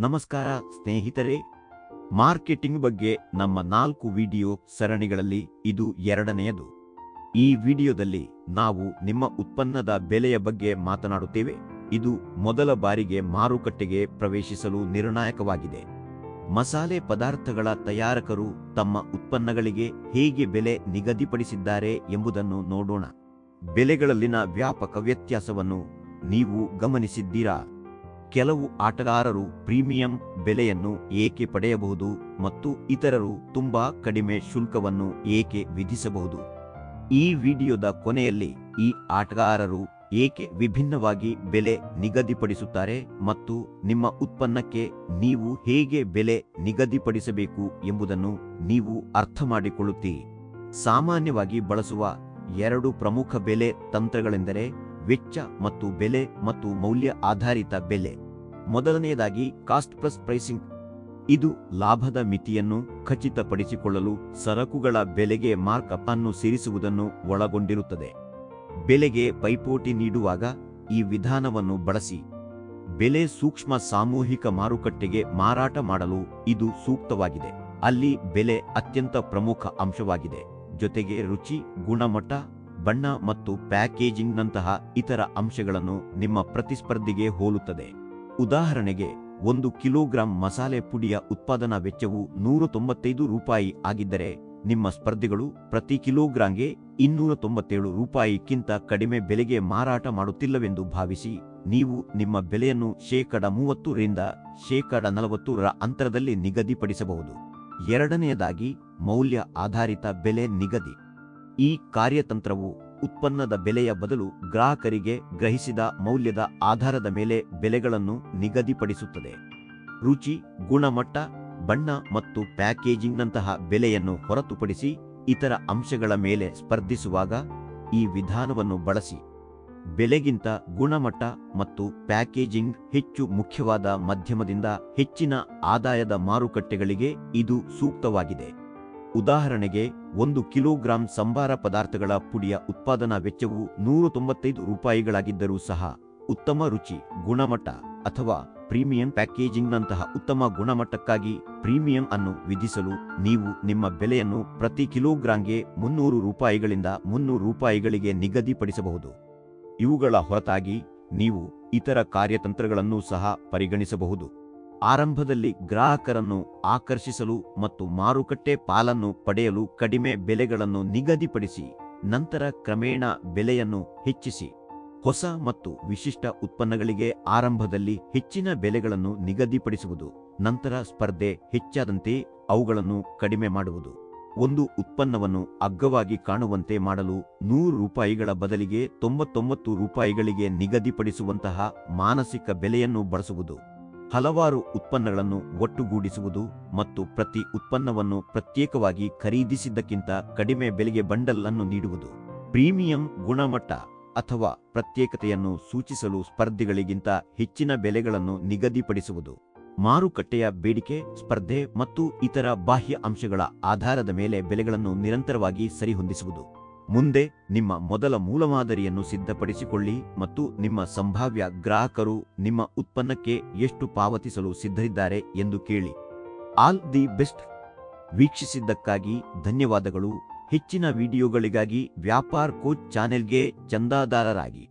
ನಮಸ್ಕಾರ ಸ್ನೇಹಿತರೆ. ಮಾರ್ಕೆಟಿಂಗ್ ಬಗ್ಗೆ ನಮ್ಮ ನಾಲ್ಕು ವಿಡಿಯೋ ಸರಣಿಗಳಲ್ಲಿ ಇದು ಎರಡನೆಯದು. ಈ ವಿಡಿಯೋದಲ್ಲಿ ನಾವು ನಿಮ್ಮ ಉತ್ಪನ್ನದ ಬೆಲೆಯ ಬಗ್ಗೆ ಮಾತನಾಡುತ್ತೇವೆ. ಇದು ಮೊದಲ ಬಾರಿಗೆ ಮಾರುಕಟ್ಟೆಗೆ ಪ್ರವೇಶಿಸಲು ನಿರ್ಣಾಯಕವಾಗಿದೆ. ಮಸಾಲೆ ಪದಾರ್ಥಗಳ ತಯಾರಕರು ತಮ್ಮ ಉತ್ಪನ್ನಗಳಿಗೆ ಹೇಗೆ ಬೆಲೆ ನಿಗದಿಪಡಿಸಿದ್ದಾರೆ ಎಂಬುದನ್ನು ನೋಡೋಣ. ಬೆಲೆಗಳಲ್ಲಿನ ವ್ಯಾಪಕ ವ್ಯತ್ಯಾಸವನ್ನು ನೀವು ಗಮನಿಸಿದ್ದೀರಾ? ಕೆಲವು ಆಟಗಾರರು ಪ್ರೀಮಿಯಂ ಬೆಲೆಯನ್ನು ಏಕೆ ಪಡೆಯಬಹುದು ಮತ್ತು ಇತರರು ತುಂಬಾ ಕಡಿಮೆ ಶುಲ್ಕವನ್ನು ಏಕೆ ವಿಧಿಸಬಹುದು? ಈ ವಿಡಿಯೋದ ಕೊನೆಯಲ್ಲಿ ಈ ಆಟಗಾರರು ಏಕೆ ವಿಭಿನ್ನವಾಗಿ ಬೆಲೆ ನಿಗದಿಪಡಿಸುತ್ತಾರೆ ಮತ್ತು ನಿಮ್ಮ ಉತ್ಪನ್ನಕ್ಕೆ ನೀವು ಹೇಗೆ ಬೆಲೆ ನಿಗದಿಪಡಿಸಬೇಕು ಎಂಬುದನ್ನು ನೀವು ಅರ್ಥಮಾಡಿಕೊಳ್ಳುತ್ತೀರಿ ಸಾಮಾನ್ಯವಾಗಿ ಬಳಸುವ ಎರಡು ಪ್ರಮುಖ ಬೆಲೆ ತಂತ್ರಗಳೆಂದರೆ ವೆಚ್ಚ ಮತ್ತು ಬೆಲೆ ಮತ್ತು ಮೌಲ್ಯ ಆಧಾರಿತ ಬೆಲೆ. ಮೊದಲನೆಯದಾಗಿ ಕಾಸ್ಟ್ ಪ್ಲಸ್ ಪ್ರೈಸಿಂಗ್. ಇದು ಲಾಭದ ಮಿತಿಯನ್ನು ಖಚಿತಪಡಿಸಿಕೊಳ್ಳಲು ಸರಕುಗಳ ಬೆಲೆಗೆ ಮಾರ್ಕಪ್ ಅನ್ನು ಸೇರಿಸುವುದನ್ನು ಒಳಗೊಂಡಿರುತ್ತದೆ. ಬೆಲೆಗೆ ಪೈಪೋಟಿ ನೀಡುವಾಗ ಈ ವಿಧಾನವನ್ನು ಬಳಸಿ. ಬೆಲೆ ಸೂಕ್ಷ್ಮ ಸಾಮೂಹಿಕ ಮಾರುಕಟ್ಟೆಗೆ ಮಾರಾಟ ಮಾಡಲು ಇದು ಸೂಕ್ತವಾಗಿದೆ. ಅಲ್ಲಿ ಬೆಲೆ ಅತ್ಯಂತ ಪ್ರಮುಖ ಅಂಶವಾಗಿದೆ. ಜೊತೆಗೆ ರುಚಿ, ಗುಣಮಟ್ಟ ಬಣ್ಣ ಮತ್ತು ಪ್ಯಾಕೇಜಿಂಗ್ನಂತಹ ಇತರ ಅಂಶಗಳನ್ನು ನಿಮ್ಮ ಪ್ರತಿಸ್ಪರ್ಧಿಗೆ ಹೋಲುತ್ತದೆ. ಉದಾಹರಣೆಗೆ, ಒಂದು ಕಿಲೋಗ್ರಾಂ ಮಸಾಲೆ ಪುಡಿಯ ಉತ್ಪಾದನಾ ವೆಚ್ಚವು ನೂರ ತೊಂಬತ್ತೈದು ರೂಪಾಯಿ ಆಗಿದ್ದರೆ, ನಿಮ್ಮ ಸ್ಪರ್ಧಿಗಳು ಪ್ರತಿ ಕಿಲೋಗ್ರಾಂಗೆ ಇನ್ನೂರ ತೊಂಬತ್ತೇಳು ರೂಪಾಯಿಗಿಂತ ಕಡಿಮೆ ಬೆಲೆಗೆ ಮಾರಾಟ ಮಾಡುತ್ತಿಲ್ಲವೆಂದು ಭಾವಿಸಿ, ನೀವು ನಿಮ್ಮ ಬೆಲೆಯನ್ನು ಶೇಕಡ ಮೂವತ್ತರಿಂದ ಶೇಕಡ ನಲವತ್ತೂರರ ಅಂತರದಲ್ಲಿ ನಿಗದಿಪಡಿಸಬಹುದು. ಎರಡನೆಯದಾಗಿ, ಮೌಲ್ಯ ಆಧಾರಿತ ಬೆಲೆ ನಿಗದಿ. ಈ ಕಾರ್ಯತಂತ್ರವು ಉತ್ಪನ್ನದ ಬೆಲೆಯ ಬದಲು ಗ್ರಾಹಕರಿಗೆ ಗ್ರಹಿಸಿದ ಮೌಲ್ಯದ ಆಧಾರದ ಮೇಲೆ ಬೆಲೆಗಳನ್ನು ನಿಗದಿಪಡಿಸುತ್ತದೆ. ರುಚಿ, ಗುಣಮಟ್ಟ, ಬಣ್ಣ ಮತ್ತು ಪ್ಯಾಕೇಜಿಂಗ್ನಂತಹ ಬೆಲೆಯನ್ನು ಹೊರತುಪಡಿಸಿ ಇತರ ಅಂಶಗಳ ಮೇಲೆ ಸ್ಪರ್ಧಿಸುವಾಗ ಈ ವಿಧಾನವನ್ನು ಬಳಸಿ. ಬೆಲೆಗಿಂತ ಗುಣಮಟ್ಟ ಮತ್ತು ಪ್ಯಾಕೇಜಿಂಗ್ ಹೆಚ್ಚು ಮುಖ್ಯವಾದ ಮಧ್ಯಮದಿಂದ ಹೆಚ್ಚಿನ ಆದಾಯದ ಮಾರುಕಟ್ಟೆಗಳಿಗೆ ಇದು ಸೂಕ್ತವಾಗಿದೆ. ಉದಾಹರಣೆಗೆ, ಒಂದು ಕಿಲೋಗ್ರಾಂ ಸಂಬಾರ ಪದಾರ್ಥಗಳ ಪುಡಿಯ ಉತ್ಪಾದನಾ ವೆಚ್ಚವು ನೂರ ತೊಂಬತ್ತೈದು ರೂಪಾಯಿಗಳಾಗಿದ್ದರೂ ಸಹ, ಉತ್ತಮ ರುಚಿ, ಗುಣಮಟ್ಟ ಅಥವಾ ಪ್ರೀಮಿಯಂ ಪ್ಯಾಕೇಜಿಂಗ್ನಂತಹ ಉತ್ತಮ ಗುಣಮಟ್ಟಕ್ಕಾಗಿ ಪ್ರೀಮಿಯಂ ಅನ್ನು ವಿಧಿಸಲು ನೀವು ನಿಮ್ಮ ಬೆಲೆಯನ್ನು ಪ್ರತಿ ಕಿಲೋಗ್ರಾಂಗೆ ಮುನ್ನೂರು ರೂಪಾಯಿಗಳಿಂದ ಮುನ್ನೂರು ರೂಪಾಯಿಗಳಿಗೆ ನಿಗದಿಪಡಿಸಬಹುದು. ಇವುಗಳ ಹೊರತಾಗಿ ನೀವು ಇತರ ಕಾರ್ಯತಂತ್ರಗಳನ್ನು ಸಹ ಪರಿಗಣಿಸಬಹುದು. ಆರಂಭದಲ್ಲಿ ಗ್ರಾಹಕರನ್ನು ಆಕರ್ಷಿಸಲು ಮತ್ತು ಮಾರುಕಟ್ಟೆ ಪಾಲನ್ನು ಪಡೆಯಲು ಕಡಿಮೆ ಬೆಲೆಗಳನ್ನು ನಿಗದಿಪಡಿಸಿ, ನಂತರ ಕ್ರಮೇಣ ಬೆಲೆಯನ್ನು ಹೆಚ್ಚಿಸಿ. ಹೊಸ ಮತ್ತು ವಿಶಿಷ್ಟ ಉತ್ಪನ್ನಗಳಿಗೆ ಆರಂಭದಲ್ಲಿ ಹೆಚ್ಚಿನ ಬೆಲೆಗಳನ್ನು ನಿಗದಿಪಡಿಸುವುದು, ನಂತರ ಸ್ಪರ್ಧೆ ಹೆಚ್ಚಾದಂತೆ ಅವುಗಳನ್ನು ಕಡಿಮೆ ಮಾಡುವುದು. ಒಂದು ಉತ್ಪನ್ನವನ್ನು ಅಗ್ಗವಾಗಿ ಕಾಣುವಂತೆ ಮಾಡಲು ನೂರು ರೂಪಾಯಿಗಳ ಬದಲಿಗೆ ತೊಂಬತ್ತೊಂಬತ್ತು ರೂಪಾಯಿಗಳಿಗೆ ನಿಗದಿಪಡಿಸುವಂತಹ ಮಾನಸಿಕ ಬೆಲೆಯನ್ನು ಬಳಸುವುದು. ಹಲವಾರು ಉತ್ಪನ್ನಗಳನ್ನು ಒಟ್ಟುಗೂಡಿಸುವುದು ಮತ್ತು ಪ್ರತಿ ಉತ್ಪನ್ನವನ್ನು ಪ್ರತ್ಯೇಕವಾಗಿ ಖರೀದಿಸಿದ್ದಕ್ಕಿಂತ ಕಡಿಮೆ ಬೆಲೆಗೆ ಬಂಡಲ್ ಅನ್ನು ನೀಡುವುದು. ಪ್ರೀಮಿಯಂ ಗುಣಮಟ್ಟ ಅಥವಾ ಪ್ರತ್ಯೇಕತೆಯನ್ನು ಸೂಚಿಸಲು ಸ್ಪರ್ಧಿಗಳಿಗಿಂತ ಹೆಚ್ಚಿನ ಬೆಲೆಗಳನ್ನು ನಿಗದಿಪಡಿಸುವುದು. ಮಾರುಕಟ್ಟೆಯ ಬೇಡಿಕೆ, ಸ್ಪರ್ಧೆ ಮತ್ತು ಇತರ ಬಾಹ್ಯ ಅಂಶಗಳ ಆಧಾರದ ಮೇಲೆ ಬೆಲೆಗಳನ್ನು ನಿರಂತರವಾಗಿ ಸರಿಹೊಂದಿಸುವುದು. ಮುಂದೆ ನಿಮ್ಮ ಮೊದಲ ಮೂಲಮಾದರಿಯನ್ನು ಸಿದ್ಧಪಡಿಸಿಕೊಳ್ಳಿ ಮತ್ತು ನಿಮ್ಮ ಸಂಭಾವ್ಯ ಗ್ರಾಹಕರು ನಿಮ್ಮ ಉತ್ಪನ್ನಕ್ಕೆ ಎಷ್ಟು ಪಾವತಿಸಲು ಸಿದ್ಧರಿದ್ದಾರೆ ಎಂದು ಕೇಳಿ. All the best. ವೀಕ್ಷಿಸಿದ್ದಕ್ಕಾಗಿ ಧನ್ಯವಾದಗಳು. ಹೆಚ್ಚಿನ ವಿಡಿಯೋಗಳಿಗಾಗಿ ವ್ಯಾಪಾರ್ ಕೋಚ್ ಚಾನೆಲ್ಗೆ ಚಂದಾದಾರರಾಗಿ.